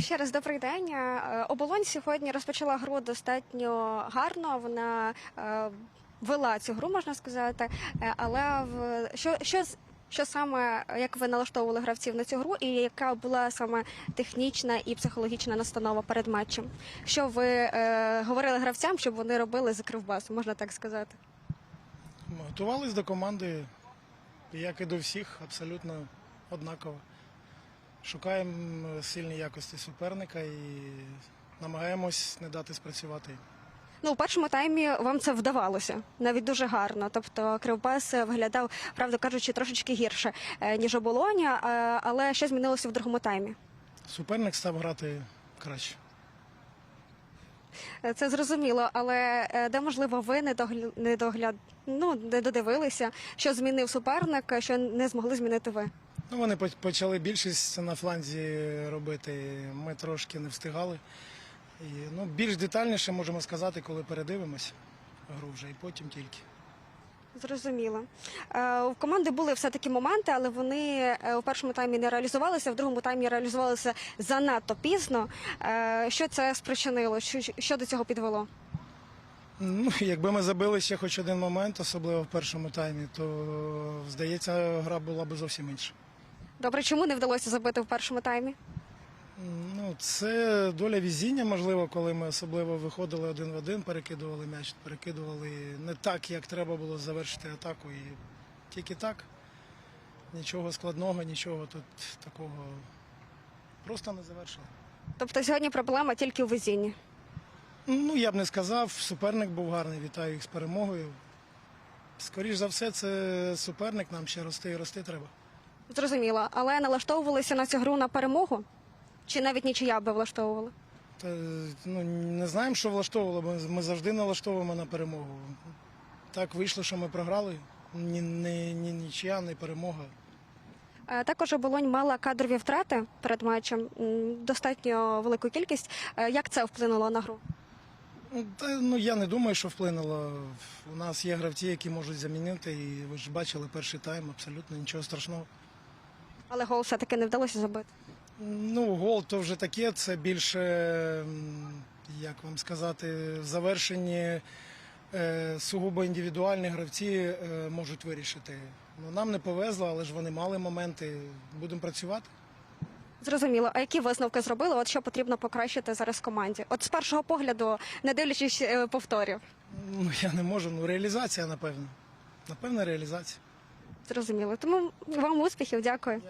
Ще раз добрий день. Е, Оболонь сьогодні розпочала гру достатньо гарно. Вона е, вела цю гру, можна сказати. Е, Але в що, що, що саме як ви налаштовували гравців на цю гру, і яка була саме технічна і психологічна настанова перед матчем? Що ви е, говорили гравцям, щоб вони робили за кривбасу, можна так сказати? Ми Готувались до команди, як і до всіх, абсолютно однаково. Шукаємо сильні якості суперника і намагаємось не дати спрацювати. Ну, у першому таймі вам це вдавалося навіть дуже гарно. Тобто Кривбас виглядав, правда кажучи, трошечки гірше е, ніж оболоня, е, але що змінилося в другому таймі? Суперник став грати краще. Е, Це зрозуміло, але е, де можливо ви не догля... не ну, не додивилися, що змінив суперник, що не змогли змінити ви. Ну, вони почали більшість на фланзі робити. Ми трошки не встигали. І, ну, більш детальніше можемо сказати, коли передивимось гру вже і потім тільки. Зрозуміло. Е, У команди були все таки моменти, але вони е, у першому таймі не реалізувалися, в другому таймі реалізувалися занадто пізно. Е, Що це спричинило? Що до цього підвело? Ну, якби ми забили ще хоч один момент, особливо в першому таймі, то здається, гра була б зовсім інша. Добре, чому не вдалося забити в першому таймі? Ну, це доля візіння, можливо, коли ми особливо виходили один в один, перекидували м'яч, перекидували не так, як треба було завершити атаку. І тільки так. Нічого складного, нічого тут такого. Просто не завершили. Тобто сьогодні проблема тільки у везінні. Ну, я б не сказав, суперник був гарний, вітаю їх з перемогою. Скоріш за все, це суперник, нам ще рости і рости треба. Зрозуміло, але налаштовувалися на цю гру на перемогу? Чи навіть нічия би влаштовували? Та, ну, не знаємо, що влаштовувало, бо ми завжди налаштовуємо на перемогу. Так вийшло, що ми програли. Ні, ні, ні нічия, ні перемога. Е, Також оболонь мала кадрові втрати перед матчем, достатньо велику кількість. Е, Як це вплинуло на гру? Ну, Та, ну, я не думаю, що вплинуло. У нас є гравці, які можуть замінити, і ви ж бачили перший тайм, абсолютно нічого страшного. Але гол все-таки не вдалося забити. Ну, гол то вже таке, це більше, як вам сказати, в завершенні е, сугубо індивідуальні гравці е, можуть вирішити. Ну, нам не повезло, але ж вони мали моменти. Будемо працювати. Зрозуміло. А які висновки зробили? От що потрібно покращити зараз команді? От з першого погляду, не дивлячись е, повторів. Ну, я не можу. Ну, реалізація, напевно. Напевно, реалізація. Зрозуміло. Тому вам успіхів, дякую.